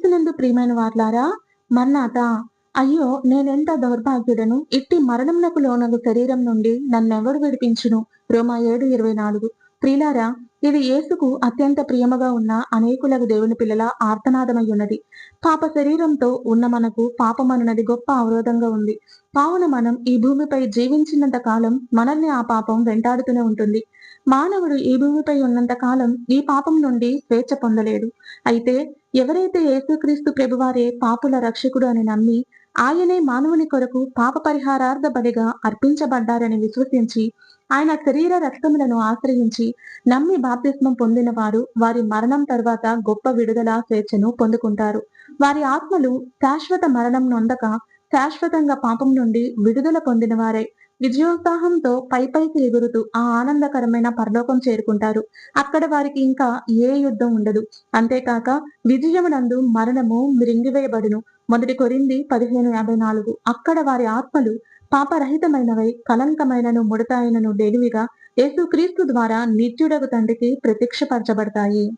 క్రీస్తునందు ప్రియమైన వార్లారా మన్నాత అయ్యో నేనెంత దౌర్భాగ్యుడను? ఇట్టి మరణమునకు లోనగు శరీరం నుండి నన్నెవడు విడిపించును? రోమా ఏడు ఇరవై నాలుగు. ప్రిలారా ఇది యేసుకు అత్యంత ప్రియముగా ఉన్న అనేకులకు దేవుని పిల్లల ఆర్తనాదమై ఉన్నది పాప శరీరంతో ఉన్న మనకు పాపమనున్నది గొప్ప అవరోధంగా ఉంది. కావున మనం ఈ భూమిపై జీవించినంత కాలం మనల్ని ఆ పాపం వెంటాడుతూనే ఉంటుంది. మానవుడు ఈ భూమిపై ఉన్నంత కాలం ఈ పాపం నుండి స్వేచ్ఛ పొందలేడు. అయితే ఎవరైతే యేసుక్రీస్తు ప్రభువారే పాపుల రక్షకుడు అని నమ్మి ఆయనే మానవుని కొరకు పాప పరిహారార్థ బలిగా అర్పించబడ్డారని విశ్వసించి ఆయన శరీర రక్తములను ఆశ్రయించి నమ్మి బాప్తిస్మం పొందిన వారు వారి మరణం తర్వాత గొప్ప విడుదల స్వేచ్ఛను పొందుకుంటారు. వారి ఆత్మలు శాశ్వత మరణం నొందక శాశ్వతంగా పాపం నుండి విడుదల పొందిన వారే విజయోత్సాహంతో పై పైకి ఎగురుతూ ఆ ఆనందకరమైన పరలోకం చేరుకుంటారు. అక్కడ వారికి ఇంకా ఏ యుద్ధం ఉండదు. అంతేకాక విజయమునందు మరణము మృంగివేయబడును. మొదటి కొరింది పదిహేను యాభై నాలుగు. అక్కడ వారి ఆత్మలు పాపరహితమైనవై కలంకమైనను ముడతాయనను డెలివిగా యేసుక్రీస్తు ద్వారా నిత్యుడగు తండ్రికి ప్రత్యక్షపరచబడతాయి.